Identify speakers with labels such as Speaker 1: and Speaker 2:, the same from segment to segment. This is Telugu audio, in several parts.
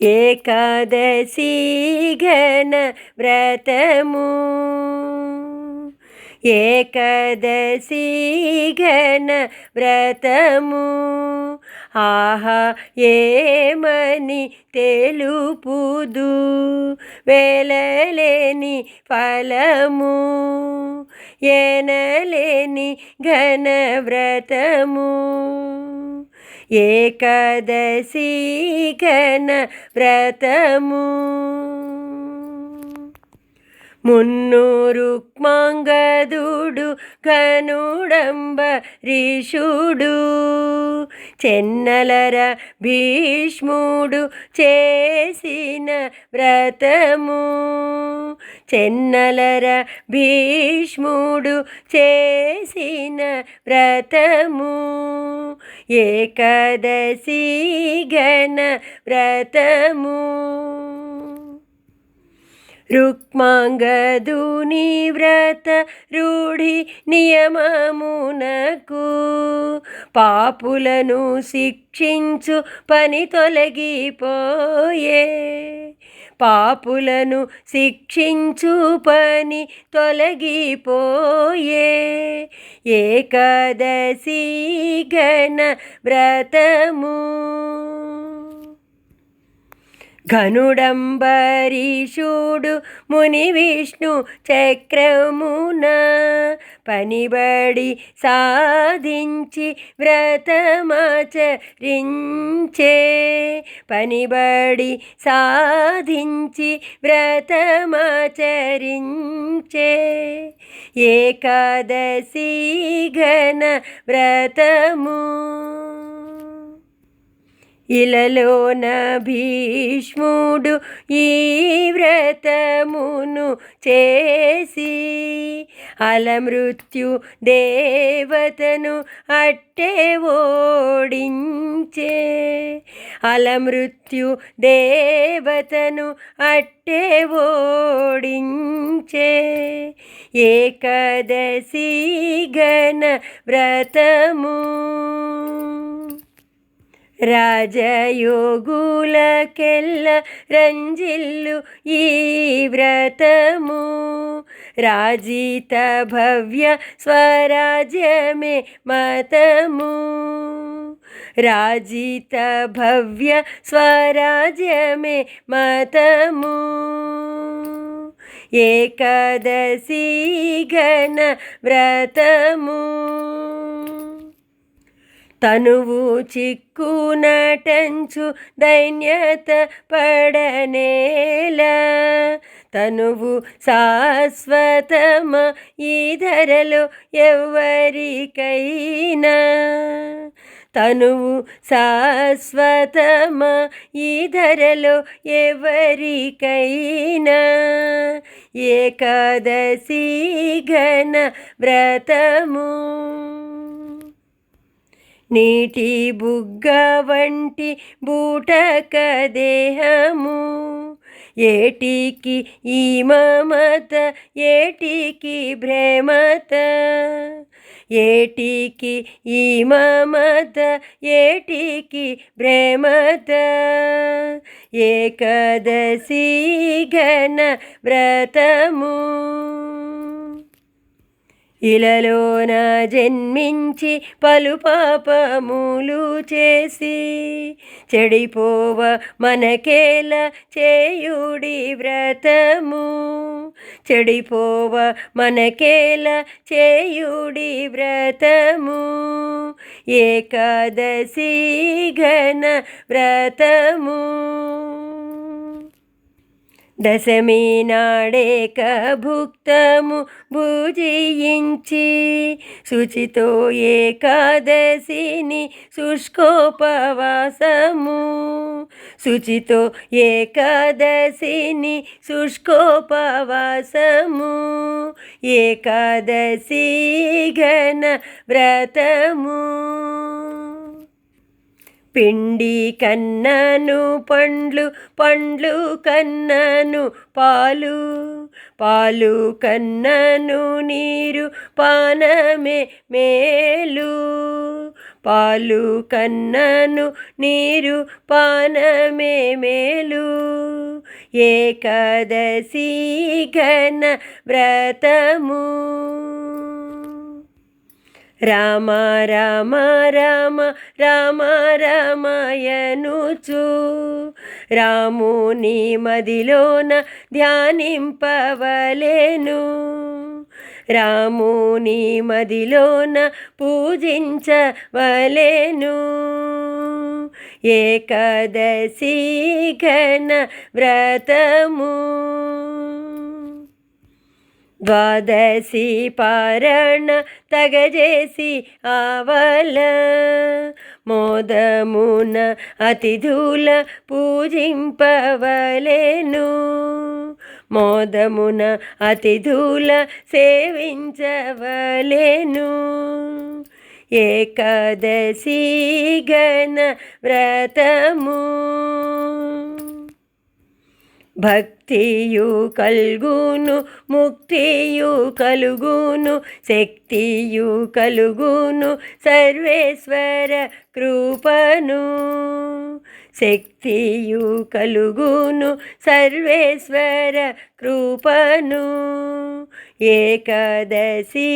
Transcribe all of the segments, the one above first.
Speaker 1: ఏకాదశి ఘన వ్రతము ఏకాదశి ఘన వ్రతము ఆహా ఏమని తెలుపుదు వేలలేని ఫలము ఎనలేని ఘన వ్రతము ఏకాదశి ఘన వ్రతము. మున్నూరు మంగదుడు ఘనుడంబ రీషుడు చెన్నలర భీష్ముడు చేసిన వ్రతము. చెన్నలర భీష్ముడు చేసిన వ్రతము. ఏకాదశి గణ వ్రతము. రుక్మాంగదుని వ్రత రూఢి నియమమునకు పాపులను శిక్షించు పని తొలగిపోయే. పాపులను శిక్షించు పని తొలగిపోయే. ఏకాదశి గణ వ్రతము. ఘనుడంబరీషుడు ముని విష్ణు చక్రమున పనిబడి సాధించి వ్రతమాచరించే. పనిబడి సాధించి వ్రతమాచరించే. ఏకాదశి ఘన వ్రతము ఇలలోన భీష్ముడు ఈ వ్రతమును చేసి అలమృత్యు దేవతను అట్టే ఓడించే. అలమృత్యు దేవతను అట్టే ఓడించే. ఏకాదశి గణ వ్రతము రాజయోగులకెల్ల రంజిల్లు ఈ వ్రతము. రాజిత భవ్య స్వరాజ్యమే మతము. రాజిత భవ్య స్వరాజ్యమే మతము. ఏకాదశి గణ వ్రతము. తనువు చిక్కు నటంచు దైన్యత పడనేల. తనువు శాశ్వతమ ఈ ధరలో ఎవరికైనా తనువు శాశ్వతమ ఈ ధరలో ఎవరికైనా ఏకాదశి ఘన వ్రతము నీటి బుగ్గ వంటి బూటక దేహము. ఏటికి ఈ మమత ఏటికి భ్రమత. ఏటికి ఈ మమత ఏటికి భ్రమత. ఏకదశి ఘన వ్రతము. ఇలలోన జన్మించి పలు పాపములు చేసి చెడిపోవ మనకేల చేయుడి వ్రతము. చెడిపోవ మనకేల చేయుడి వ్రతము. ఏకాదశి ఘన వ్రతము. దశమి నాడేక భుక్తము భుజించి శుచితో ఏకాదశిని శుష్కోపవాసము. శుచితో ఏకాదశిని శుష్కోపవాసము. ఏకాదశి ఘన వ్రతము. పిండి కన్నను పండ్లు పండ్లు కన్నను పాలు పాలు కన్నను నీరు పానమే మేలు పాలు కన్నను నీరు పానమే మేలు. ఏకాదశి ఘన వ్రతము రామ రామ రామ రామ రామాయనుచు రాముని మదిలోన ధ్యానింపవలేను. రాముని మదిలోన పూజించవలేను. ఏకాదశి ఘన వ్రతము ద్వాదశి పారణ తగజేసి ఆవల మోదమున అతిథుల పూజింపవలేను. మోదమున అతిథుల సేవించవలేను. ఏకాదశి గణ వ్రతము భక్తియు కల్గును ముక్తియు కలుగును శక్తియు కలుగును సర్వేశ్వర కృపను. శక్తియు కలుగును సర్వేశ్వర కృపను. ఏకాదశి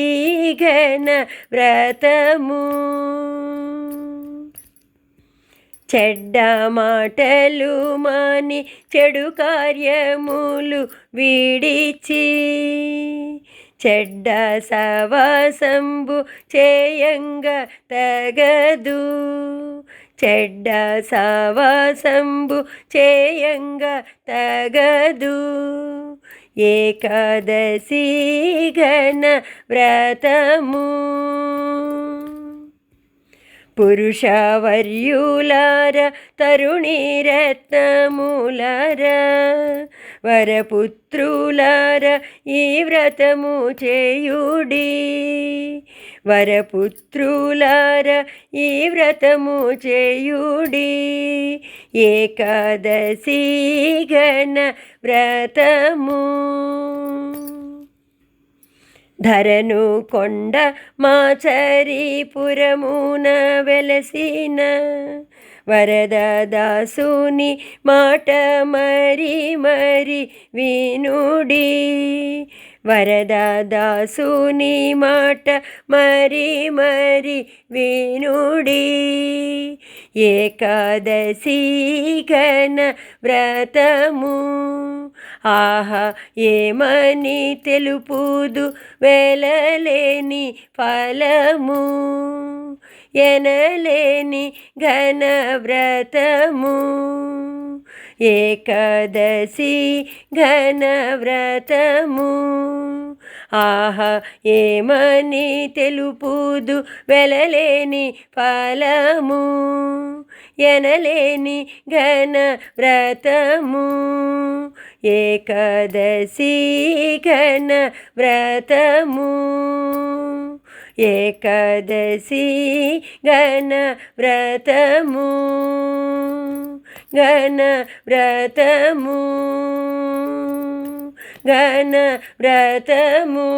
Speaker 1: ఘన వ్రతము. చెడ్డ మాటలు మాని చెడు కార్యములు వీడిచి చెడ్డ సవాసంబు చేయంగా తగదు. చెడ్డ సవాసంబు చేయంగా తగదు. ఏకాదశి ఘన వ్రతము పురుషవర్యులార తరుణీరత్నములార వరపుత్రులార ఈ వ్రతము చేయుడి. వరపుత్రులార ఈ వ్రతము చేయుడి. ఏకాదశి గణ వ్రతము. ధరను కొండ మాచరీపురమున వెలసిన వరదదాసుని మాట మరి మరి వినుడి. వరదదాసుని మాట మరి మరి వినుడి. ఏకాదశి ఘన వ్రతము. ఆహా ఏమని తెలుపుదు వెలలేని ఫలము? ఎనలేని ఘన వ్రతము. ఏకాదశి ఘన వ్రతము ఆహా ఏమని తెలుపుదు వెలలేని ఫలము? ఎనలేని ఘన వ్రతము ఏకాదశి ఘన వ్రతము ఏకాదశి ఘన వ్రతము ఘన వ్రతము ఘన వ్రతము